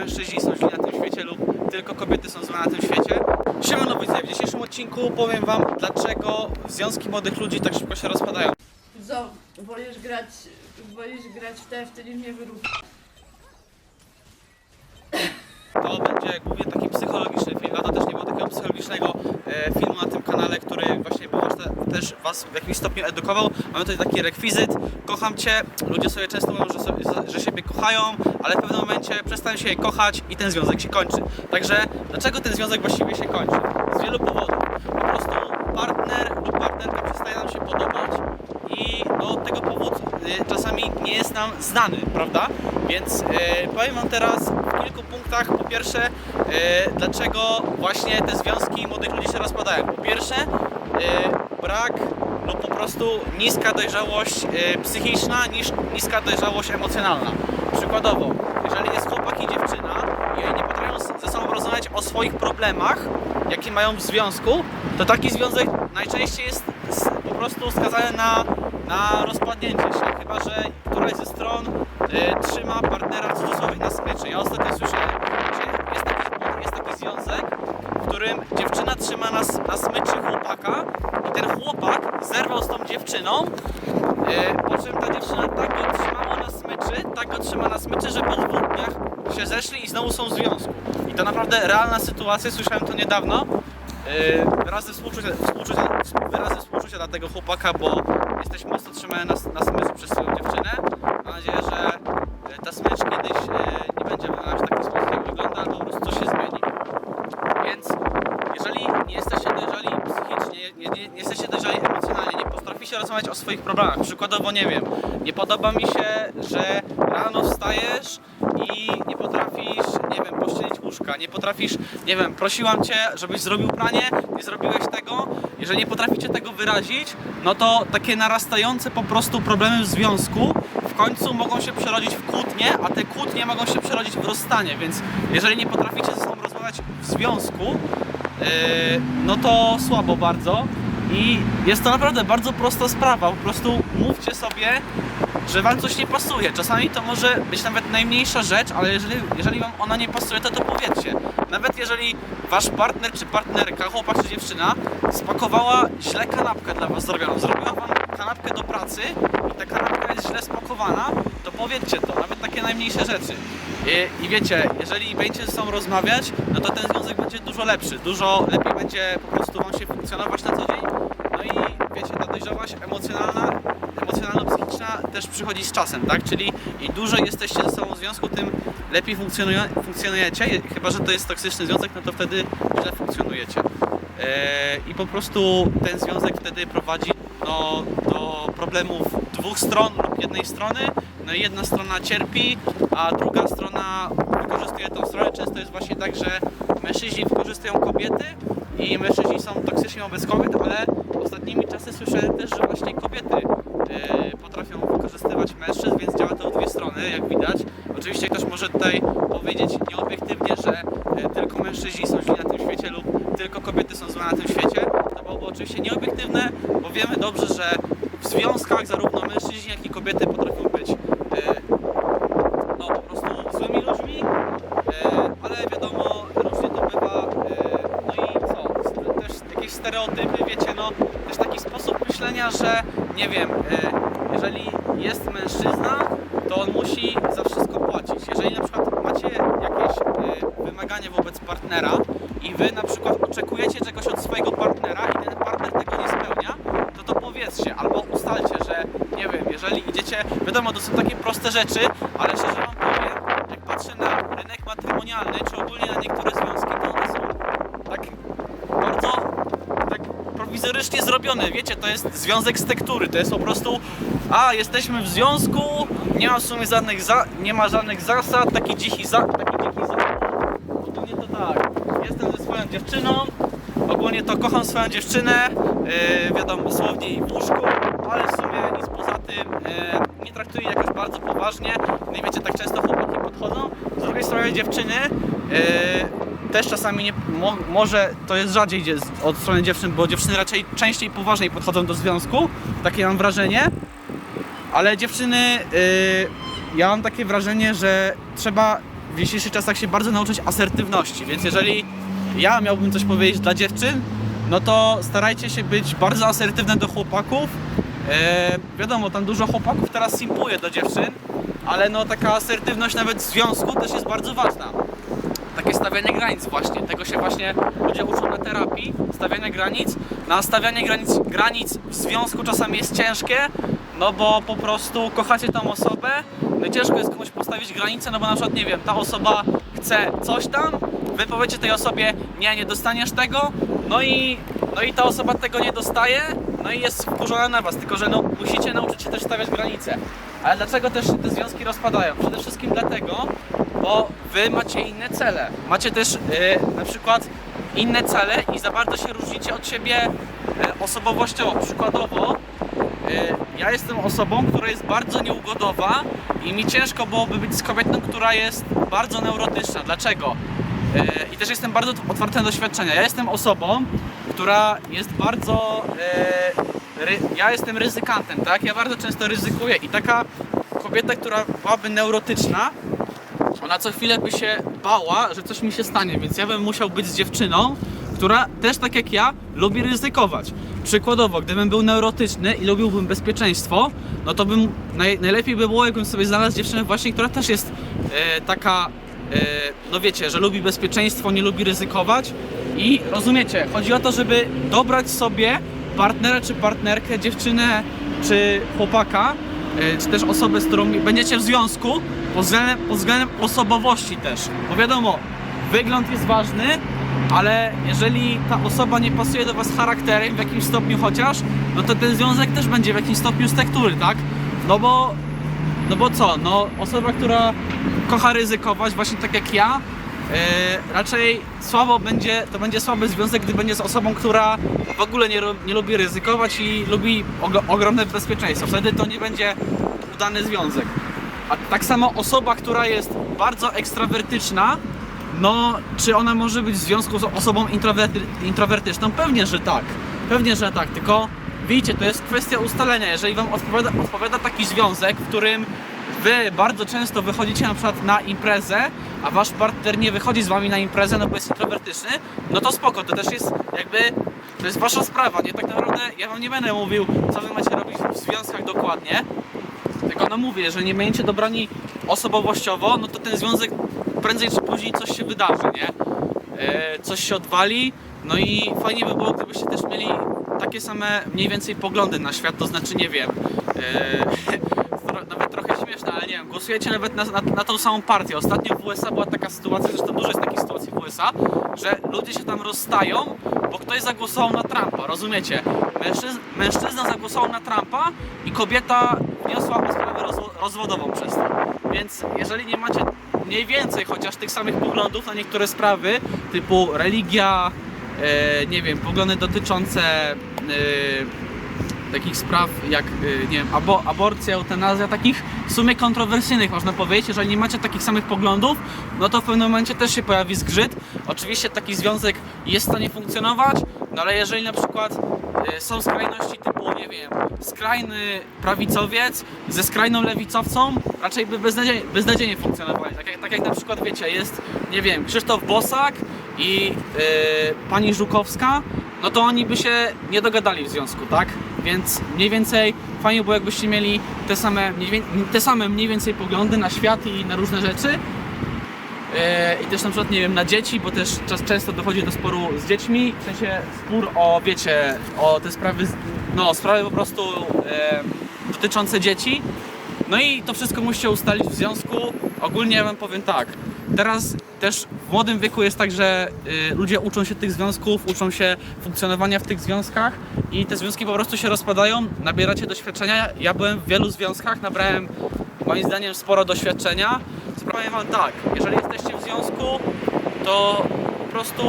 mężczyźni są źli na tym świecie lub tylko kobiety są złe na tym świecie. Siemano widzowie, w dzisiejszym odcinku powiem wam dlaczego związki młodych ludzi tak szybko się rozpadają. Co? Wolisz grać, wolisz grać w TFT niż nie wyrób. To będzie głównie taki psychologiczny film, a to też nie było takiego psychologicznego e, filmu na tym kanale, który właśnie też was w jakimś stopniu edukował. Mamy tutaj taki rekwizyt, kocham cię, ludzie sobie często mówią, że, sobie, że siebie kochają, ale w pewnym momencie przestają się kochać i ten związek się kończy. Także dlaczego ten związek właściwie się kończy? Z wielu powodów. Po prostu partner lub partnerka przestaje nam się podobać i no, tego powód y, czasami nie jest nam znany, prawda? Więc y, powiem Wam teraz w kilku punktach, po pierwsze, y, dlaczego właśnie te związki młodych ludzi się rozpadają. Po pierwsze, y, brak lub po prostu niska dojrzałość y, psychiczna niż niska dojrzałość emocjonalna. Przykładowo, jeżeli jest chłopak i dziewczyna i oni nie potrafią ze sobą rozmawiać o swoich problemach, jakie mają w związku, to taki związek najczęściej jest po prostu skazany na, na rozpadnięcie się, chyba że któraś ze stron y, trzyma partnera w cudzysłowie na smyczy. Ja ostatnio słyszałem, że jest taki, jest taki związek, w którym dziewczyna trzyma na smyczy chłopaka i ten chłopak zerwał z tą dziewczyną, y, po czym ta dziewczyna tak go trzymała na smyczy, tak go trzyma na smyczy, że po dwóch dniach się zeszli i znowu są w związku. I to naprawdę realna sytuacja, słyszałem to niedawno. Yy, wyrazy współczucia, współczucia, wyrazy współczucia dla tego chłopaka, bo jesteś mocno trzymany na, na smycz przez swoją dziewczynę. Mam nadzieję, że yy, ta smycz kiedyś yy, nie będzie wyglądać w taki sposób, jak wygląda, albo po prostu coś się zmieni. Więc jeżeli nie jesteście dojrzali psychicznie, nie, nie, nie jesteście dojrzali emocjonalnie, nie potraficie rozmawiać o swoich problemach, przykładowo nie wiem, nie podoba mi się, że rano wstajesz i nie potrafisz, nie wiem, pościelić łóżka, nie potrafisz, nie wiem, prosiłam cię, żebyś zrobił pranie, nie zrobiłeś tego, jeżeli nie potraficie tego wyrazić, no to takie narastające po prostu problemy w związku w końcu mogą się przerodzić w kłótnie, a te kłótnie mogą się przerodzić w rozstanie, więc jeżeli nie potraficie ze sobą rozmawiać w związku, yy, no to słabo bardzo. I jest to naprawdę bardzo prosta sprawa. Po prostu mówcie sobie, że wam coś nie pasuje. Czasami to może być nawet najmniejsza rzecz, ale jeżeli, jeżeli wam ona nie pasuje, to to powiedzcie. Nawet jeżeli wasz partner czy partnerka, chłopak czy dziewczyna spakowała źle kanapkę dla was zrobioną, zrobiła wam kanapkę do pracy i ta kanapka jest źle spakowana, to powiedzcie to, nawet takie najmniejsze rzeczy. I, I wiecie, jeżeli będziecie ze sobą rozmawiać, no to ten związek będzie dużo lepszy, dużo lepiej będzie po prostu wam się funkcjonować na co dzień. No i wiecie, ta dojrzałość emocjonalna, emocjonalno-psychiczna też przychodzi z czasem, tak? Czyli im dłużej jesteście ze sobą w związku, tym lepiej funkcjonuje, funkcjonujecie. Chyba, że to jest toksyczny związek, no to wtedy źle funkcjonujecie. Eee, I po prostu ten związek wtedy prowadzi no, do problemów dwóch stron lub jednej strony. No i jedna strona cierpi, a druga strona wykorzystuje tą stronę. Często jest właśnie tak, że mężczyźni wykorzystują kobiety i mężczyźni są toksyczni wobec kobiet, ale ostatnimi czasy słyszałem też, że właśnie kobiety e, potrafią wykorzystywać mężczyzn, więc działa to w dwie strony, jak widać. Oczywiście ktoś może tutaj powiedzieć nieobiektywnie, że e, tylko mężczyźni są źli na tym świecie lub tylko kobiety są złe na tym świecie. To byłoby oczywiście nieobiektywne, bo wiemy dobrze, że w związkach zarówno mężczyźni, jak i kobiety potrafią być e, no po prostu złymi ludźmi, e, ale wiadomo, różnie to bywa. E, no i co? S- Też jakieś stereotypy, wiecie, no też taki sposób myślenia, że nie wiem, e, jeżeli jest mężczyzna, to on musi za wszystko płacić. Jeżeli na przykład macie jakieś e, wymaganie wobec partnera i wy na przykład oczekujecie czegoś od swojego partnera i ten partner tego nie spełnia, to to powiedzcie albo ustalcie, że nie wiem, jeżeli idziecie, wiadomo, to są takie proste rzeczy, ale szczerze wam powiem, jak patrzę na rynek matrymonialny, czy ogólnie na niektóre związki, to one są tak bardzo tak prowizorycznie zrobione. Wiecie, to jest związek z tektury, to jest po prostu a, jesteśmy w związku, nie ma w sumie żadnych, za, nie ma żadnych zasad, taki dziki za, taki dziki za. Ogólnie to tak, jestem ze swoją dziewczyną, ogólnie to kocham swoją dziewczynę, yy, wiadomo, dosłownie i w łóżku, ale w sumie nic poza tym yy, nie traktuję jakoś bardzo poważnie. No i wiecie, tak często chłopaki podchodzą. Z drugiej strony dziewczyny yy, też czasami nie, mo, może to jest rzadziej od strony dziewczyn, bo dziewczyny raczej częściej poważniej podchodzą do związku, takie mam wrażenie. Ale dziewczyny, yy, ja mam takie wrażenie, że trzeba w dzisiejszych czasach się bardzo nauczyć asertywności, więc jeżeli ja miałbym coś powiedzieć dla dziewczyn, no to starajcie się być bardzo asertywne do chłopaków. E, wiadomo, tam dużo chłopaków teraz simpuje do dziewczyn, ale no taka asertywność nawet w związku też jest bardzo ważna stawianie granic właśnie. Tego się właśnie ludzie uczą na terapii, stawiania granic. Na stawianie granic, granic w związku czasami jest ciężkie, no bo po prostu kochacie tą osobę, no i ciężko jest komuś postawić granicę, no bo na przykład, nie wiem, ta osoba chce coś tam, wy powiecie tej osobie, nie, nie dostaniesz tego, no i, no i ta osoba tego nie dostaje, no i jest wkurzona na was, tylko że no musicie nauczyć się też stawiać granice. Ale dlaczego też te związki rozpadają? Przede wszystkim dlatego, bo wy macie inne cele. Macie też y, na przykład inne cele i za bardzo się różnicie od siebie y, osobowościowo. Przykładowo, y, ja jestem osobą, która jest bardzo nieugodowa i mi ciężko byłoby być z kobietą, która jest bardzo neurotyczna. Dlaczego? Y, I też jestem bardzo otwarty na doświadczenia. Ja jestem osobą, która jest bardzo. y, ry, ja jestem ryzykantem, tak? Ja bardzo często ryzykuję i taka kobieta, która byłaby neurotyczna, ona co chwilę by się bała, że coś mi się stanie, więc ja bym musiał być z dziewczyną, która też tak jak ja lubi ryzykować. Przykładowo, gdybym był neurotyczny i lubiłbym bezpieczeństwo, no to bym naj, najlepiej by było, jakbym sobie znalazł dziewczynę właśnie, która też jest e, taka, e, no wiecie, że lubi bezpieczeństwo, nie lubi ryzykować i rozumiecie, chodzi o to, żeby dobrać sobie partnera czy partnerkę, dziewczynę czy chłopaka, e, czy też osobę, z którą będziecie w związku, pod względem, pod względem osobowości też. Bo wiadomo, wygląd jest ważny, ale jeżeli ta osoba nie pasuje do Was charakterem w jakimś stopniu chociaż, no to ten związek też będzie w jakimś stopniu z tektury, tak? No bo, no bo co? No osoba, która kocha ryzykować, właśnie tak jak ja, e, raczej słabo będzie, to będzie słaby związek, gdy będzie z osobą, która w ogóle nie, nie lubi ryzykować i lubi og- ogromne bezpieczeństwo. Wtedy to nie będzie udany związek. A tak samo osoba, która jest bardzo ekstrawertyczna, no czy ona może być w związku z osobą introwerty, introwertyczną? Pewnie, że tak. Pewnie, że tak. Tylko widzicie, to jest kwestia ustalenia. Jeżeli wam odpowiada, odpowiada taki związek, w którym wy bardzo często wychodzicie na przykład na imprezę, a wasz partner nie wychodzi z wami na imprezę, no bo jest introwertyczny, no to spoko, to też jest jakby, to jest wasza sprawa, nie? Tak naprawdę ja wam nie będę mówił, co wy macie robić w związkach dokładnie, no mówię, jeżeli nie będziecie dobrani osobowościowo, no to ten związek prędzej czy później coś się wydarzy, nie? E, coś się odwali, no i fajnie by było, gdybyście też mieli takie same mniej więcej poglądy na świat, to znaczy nie wiem, e, nawet trochę śmieszne, ale nie wiem, głosujecie nawet na, na, na tą samą partię. Ostatnio w USA była taka sytuacja, zresztą dużo jest takich sytuacji w USA, że ludzie się tam rozstają, bo ktoś zagłosował na Trumpa, rozumiecie? Mężczyzn, mężczyzna zagłosował na Trumpa i kobieta wniosła sprawę rozwo- rozwodową przez to. Więc jeżeli nie macie mniej więcej chociaż tych samych poglądów na niektóre sprawy, typu religia, e, nie wiem, poglądy dotyczące e, takich spraw jak, y, nie wiem, abo, aborcja, eutanazja, takich w sumie kontrowersyjnych można powiedzieć. Jeżeli nie macie takich samych poglądów, no to w pewnym momencie też się pojawi zgrzyt. Oczywiście taki związek jest w stanie funkcjonować, no ale jeżeli na przykład są skrajności typu, nie wiem, skrajny prawicowiec ze skrajną lewicowcą, raczej by beznadziejnie, beznadziejnie funkcjonowali. Tak jak, tak jak na przykład, wiecie, jest, nie wiem, Krzysztof Bosak i y, pani Żukowska, no to oni by się nie dogadali w związku, tak? Więc mniej więcej fajnie było jakbyście mieli te same, te same mniej więcej poglądy na świat i na różne rzeczy. E, I też na przykład, nie wiem, na dzieci, bo też często dochodzi do sporu z dziećmi, w sensie spór o, wiecie, o te sprawy, no sprawy po prostu e, dotyczące dzieci. No i to wszystko musicie ustalić w związku. Ogólnie ja wam powiem tak, teraz też w młodym wieku jest tak, że y, ludzie uczą się tych związków, uczą się funkcjonowania w tych związkach i te związki po prostu się rozpadają, nabieracie doświadczenia. Ja byłem w wielu związkach, nabrałem moim zdaniem sporo doświadczenia. Powiem wam tak, jeżeli jesteście w związku, to po prostu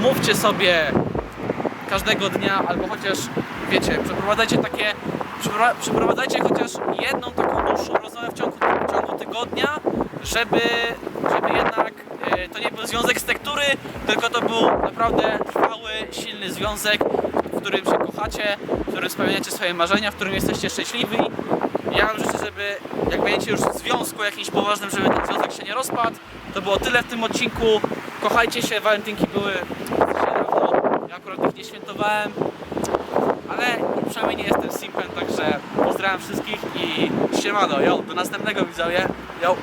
mówcie sobie każdego dnia, albo chociaż, wiecie, przeprowadzajcie takie, przepro- przeprowadzajcie chociaż jedną taką dłuższą rozmowę w ciągu, w ciągu tygodnia, żeby, żeby jednak e, to nie był związek z tektury, tylko to był naprawdę trwały, silny związek, w którym się kochacie, w którym spełniacie swoje marzenia, w którym jesteście szczęśliwi. Ja życzę, żeby jak będziecie już w związku jakimś poważnym, żeby ten związek się nie rozpadł, To było tyle w tym odcinku. Kochajcie się, walentynki były. Ja akurat ich nie świętowałem. Ale przynajmniej nie jestem simpem, także pozdrawiam wszystkich i siemano, yo, do następnego widzowie, yo.